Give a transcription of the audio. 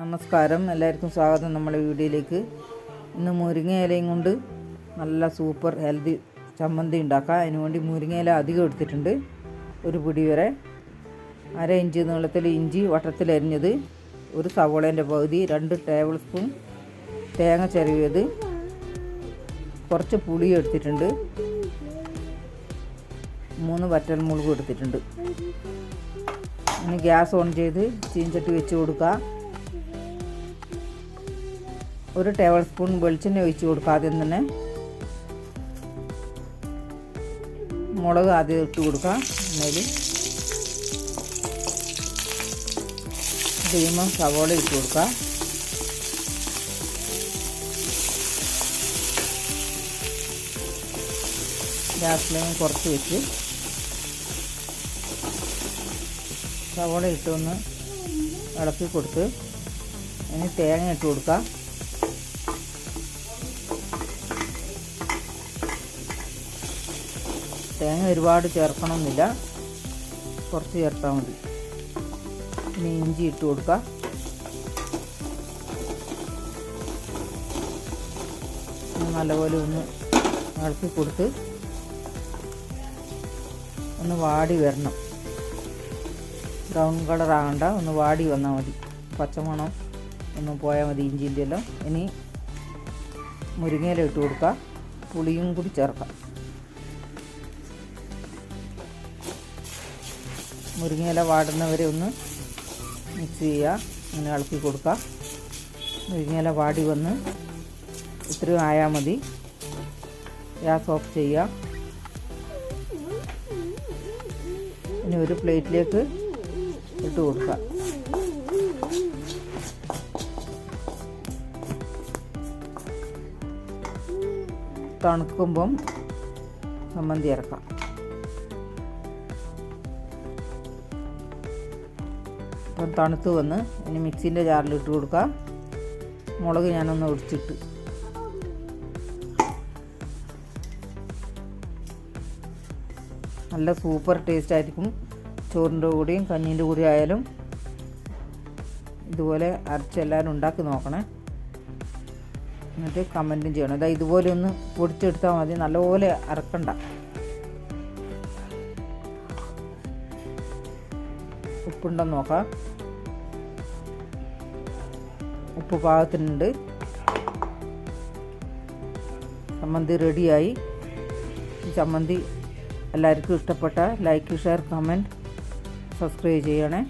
നമസ്കാരം. എല്ലാവർക്കും സ്വാഗതം നമ്മുടെ വീഡിയോയിലേക്ക്. ഇന്ന് മുരിങ്ങ ഇലയും കൊണ്ട് നല്ല സൂപ്പർ ഹെൽത്തി ചമ്മന്തി ഉണ്ടാക്കാം. അതിന് വേണ്ടി മുരിങ്ങ ഇല അധികം എടുത്തിട്ടുണ്ട്. ഒരു പിടി വരെ. അര ഇഞ്ച് നീളത്തിൽ ഇഞ്ചി വട്ടത്തിൽ അരിഞ്ഞത്. ഒരു സവോളേന്റെ പകുതി. രണ്ട് ടേബിൾ സ്പൂൺ തേങ്ങ ചെറിയത്. കുറച്ച് പുളി എടുത്തിട്ടുണ്ട്. മൂന്ന് വറ്റൽമുളകും എടുത്തിട്ടുണ്ട്. ഇനി ഗ്യാസ് ഓൺ ചെയ്ത് ചീഞ്ചട്ടി വെച്ച് കൊടുക്കുക ഒരു ടേബിൾ സ്പൂൺ വെളിച്ചെണ്ണ ഒഴിച്ച് കൊടുക്കുക ആദ്യം തന്നെ. മുളക് ആദ്യം ഇട്ട് കൊടുക്കുക എണ്ണയിൽ കഴിയുമ്പം സവോള ഇട്ട് കൊടുക്കുക. ഗ്യാസ് കുറച്ച് വെച്ച്. സവോള ഇട്ടൊന്ന് ഇളക്കി കൊടുത്ത് ഇനി തേങ്ങ ഇട്ട് കൊടുക്കുക. തേങ്ങ ഒരുപാട് ചേർക്കണമെന്നില്ല കുറച്ച് ചേർത്താൽ മതി. ഇനി ഇഞ്ചി ഇട്ട് കൊടുക്കുക നല്ലപോലെ ഒന്ന് ഇളക്കി കൊടുത്ത് ഒന്ന് വാടി വരണം. ബ്രൗൺ കളർ ആകണ്ട. ഒന്ന് വാടി വന്നാൽ മതി. പച്ചമണം ഒന്ന് പോയാൽ മതി ഇഞ്ചിന്റെ എല്ലാം ഇനി മുരിങ്ങയില ഇട്ട് കൊടുക്കുക പുളിയും കൂടി ചേർക്കാം. മുരിങ്ങയില വാടുന്നവരെ ഒന്ന് മിക്സ് ചെയ്യുക. അങ്ങനെ ഇളക്കി കൊടുക്കുക. മുരിങ്ങയില വാടി വന്ന് ഇത്രയും ആയാൽ മതി. ഗ്യാസ് ഓഫ് ചെയ്യുക. ഇനി ഒരു പ്ലേറ്റിലേക്ക് ഇട്ട് കൊടുക്കുക. തണുക്കുമ്പം ചമ്മന്തി ഇറക്കാം അപ്പം തണുത്ത് വന്ന് ഇനി മിക്സിന്റെ ജാറിൽ ഇട്ട് കൊടുക്കുക. മുളക് ഞാനൊന്ന് ഒടിച്ചിട്ട്. നല്ല സൂപ്പർ ടേസ്റ്റ് ആയിരിക്കും. ചോറിന്റെ കൂടെയും കഞ്ഞീന്റെ കൂടെയും ആയാലും ഇതുപോലെ അരച്ച് എല്ലാവരും ഉണ്ടാക്കി നോക്കണേ. എന്നിട്ട് കമന്റും ചെയ്യണം. ഇതാ ഇതുപോലെ ഒന്ന് പൊടിച്ചെടുത്താൽ മതി. നല്ലപോലെ അരക്കണ്ട. ഉപ്പുണ്ടെന്ന് നോക്കാം. ഉപ്പ് പാകത്തിനുണ്ട്. ചമ്മന്തി റെഡിയായി. ചമ്മന്തി എല്ലാവർക്കും ഇഷ്ടപ്പെട്ട ലൈക്ക് ഷെയർ കമന്റ് സബ്സ്ക്രൈബ് ചെയ്യണേ.